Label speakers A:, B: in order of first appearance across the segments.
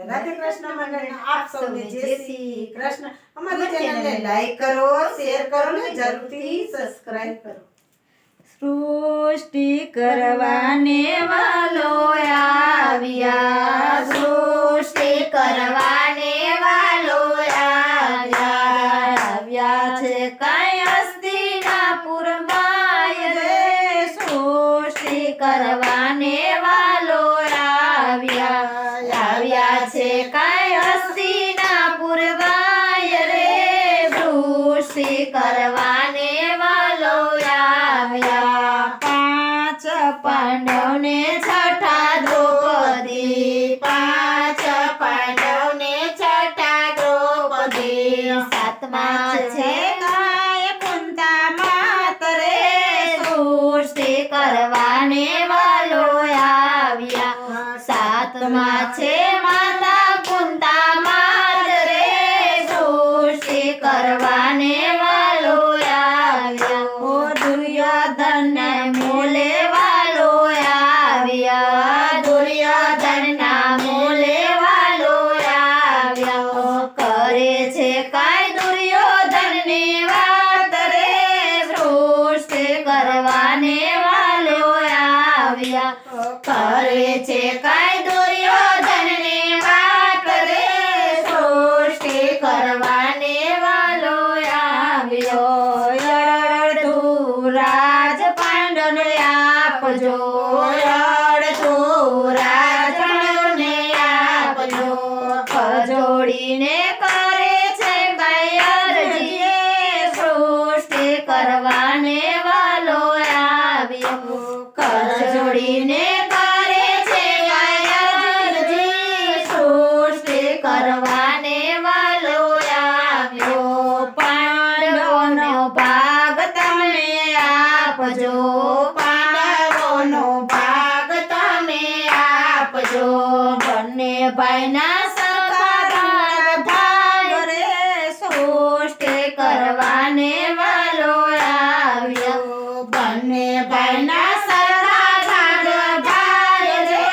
A: રાધે કૃષ્ણ મંડળ આપ સૌને જય શ્રી કૃષ્ણ. અમારી ચેનલને લાઈક કરો શેર કરો ને જરૂરથી સબસ્ક્રાઇબ કરો.
B: સૃષ્ટિ કરવાને વાલો આવ્યા. સૃષ્ટિ કરવાને વાલો આવ્યા આવ્યા છે કઈ હસ્તિનાપુર માય રે સૃષ્ટિ કરવાને વાલો આવ્યા આવ્યા છે કઈ હસ્તિનાપુર માય રે સૃષ્ટિ કરવાને વાલો આવ્યા પાંચ પાંડવને છઠ્ઠા દ્રૌપદી પાંચ પાંડવને છઠ્ઠા દ્રૌપદી સાતમા છે ગાય કુંતા માતરે સૃષ્ટિ કરવાને વાલો આવ્યા. સાતમા છે માતા વાલો આવ્યો. કરે કરવાને વાલો આવ્યો. પાંડવોનો ભાગ તમે આપજો. પાંડવોનો ભાગ તમે આપજો. બંને ભાઈના સરકાર થાય રે સૃષ્ટિ કરવાને વાલો આવ્યો બંને ભાઈના સરકાર થાય રે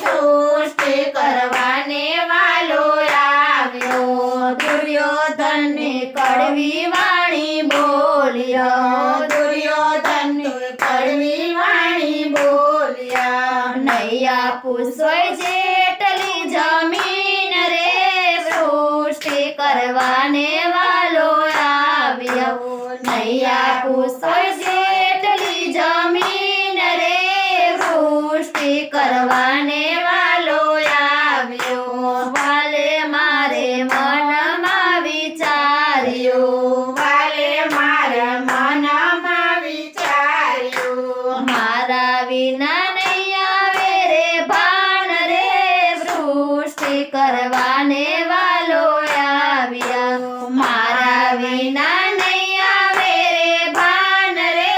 B: સૃષ્ટિ કરવાને વાલો આવ્યો દુર્યોધન કડવી વાણી બોલ્યો દુર્યોધન કડવી વાણી બોલ્યા નૈયા પૂછોય જેટલી જમીન રે સૃષ્ટિ કરવાને વાલો આવ્યો. નૈયા પૂછોય જેટલી જમીન રે સૃષ્ટિ કરવાને વાલો આવ્યો. વાલે મારે મનમાં વિચાર્યો. વાલે મારા મનમાં વિચાર્યું મારા વિના નહીં આવે રે ભાન રે સૃષ્ટિ કરવાને વાલો આવ્યા મારા વિના નહીં આવે રે ભાન રે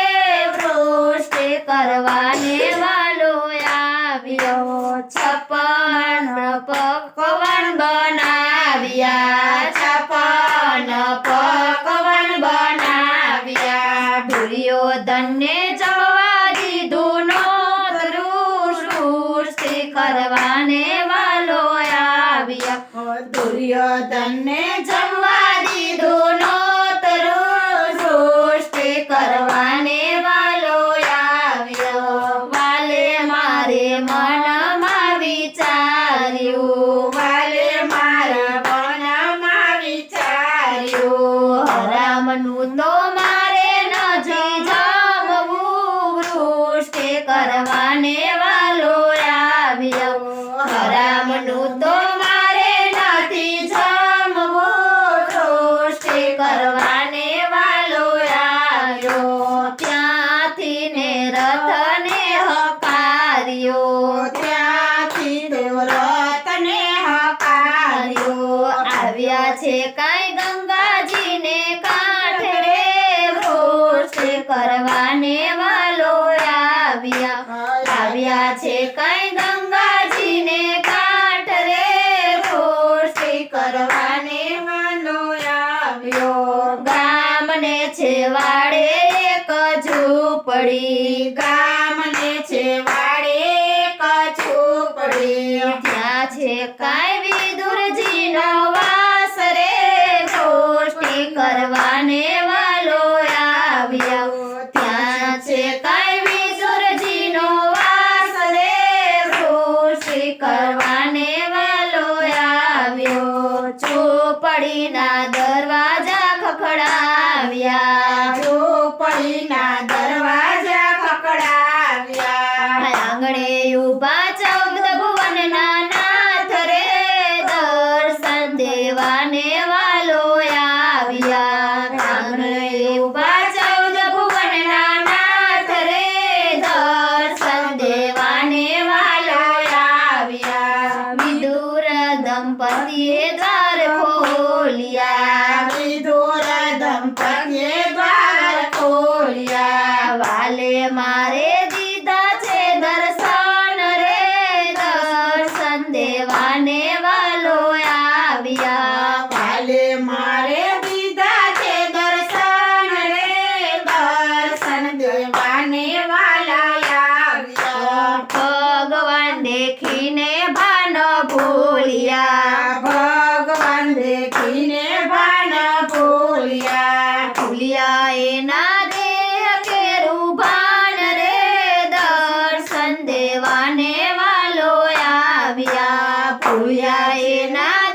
B: કરવાને વાલો આવ્યો છપન પકવન બનાવ્યા છપન પકવન બનાવ્યા. દુર્યોધનને જવા દીધું નોતરું કરવાને વાલો આવ્યા. દુર્યોધનને જવા દીધું નોતરું સૃષ્ટિ કરવાને વાલો આવ્યો વાલે મારે મનમાં વિચાર્યું વાલે મારા મનમાં વિચાર્યું હરામનું તો મારે નથી જમવું વૃષ્ટિ કરવાને વાલો આવ્યો હરામનું તો મારે નથી જમવું વૃષ્ટિ કરવાને વાલો આવ્યો ત્યાંથી ને રથને હકાર્યો ત્યાંથી દેવરથને હકાર્યો આવ્યા છે કાંઈ ગંગાજીને કાંઠે રે વૃષ્ટિ કરવાને વાલો આવ્યા આવ્યા છે. કાંઈ ગંગાજીને કાંઠ રે વૃષ્ટિ કરવાને વાલો આવ્યો. ગામને છે વાડે એક ઝૂંપડી. ગામને છે વાડે એક ઝૂંપડી. ત્યાં છે કાંઈ ચોપડીના દરવાજા ખખડાવ્યા. ચોપડીના
A: કાલે મારે
B: nada.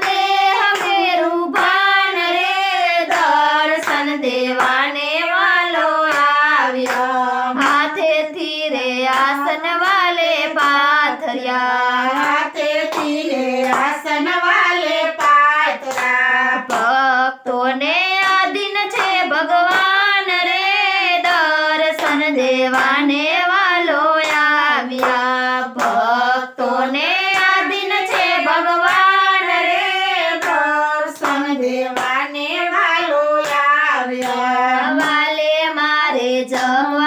B: amo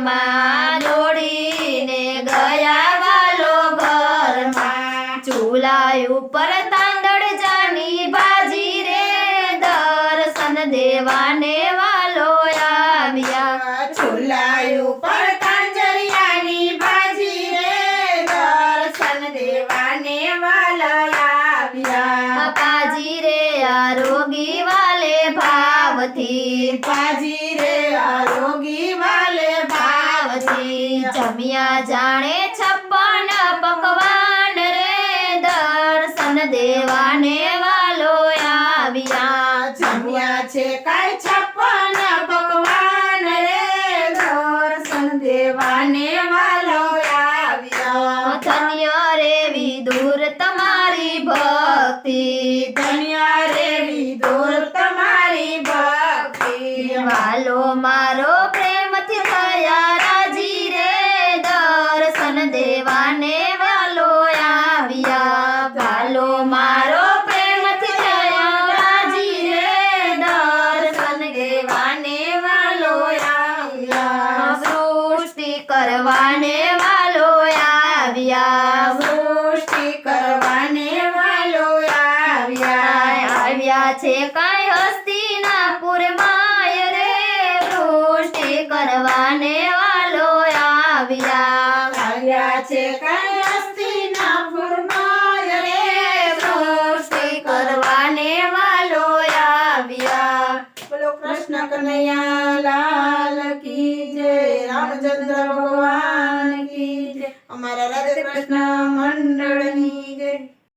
B: ઘરમાં દોડીને ગયા વાલો ઘરમાં. ચૂલા ઉપર તાંદળ જાની ભાજી રે, દર્શન દેવાને વાલો આવ્યા.
A: ચૂલા ઉપર તાંજરિયાની ભાજી રે, દર્શન દેવાને વાલો આવ્યા.
B: બાપાજી રે આરોગી વાલે ભાવથી.
A: ભાજી
B: જમ્યા જાણે છપ્પન પકવાન રે. દર્શન દેવાને વાલો આવ્યા.
A: જમ્યા છે કા કરવાને વાલો આવ્યા. સૃષ્ટિ કરવાને
B: વાલો આવ્યા. આવ્યા છે કઈ હસ્તીના પુરમાય રે. સૃષ્ટિ કરવાને વાલો આવ્યા.
A: આવ્યા
B: છે કઈ હસ્તી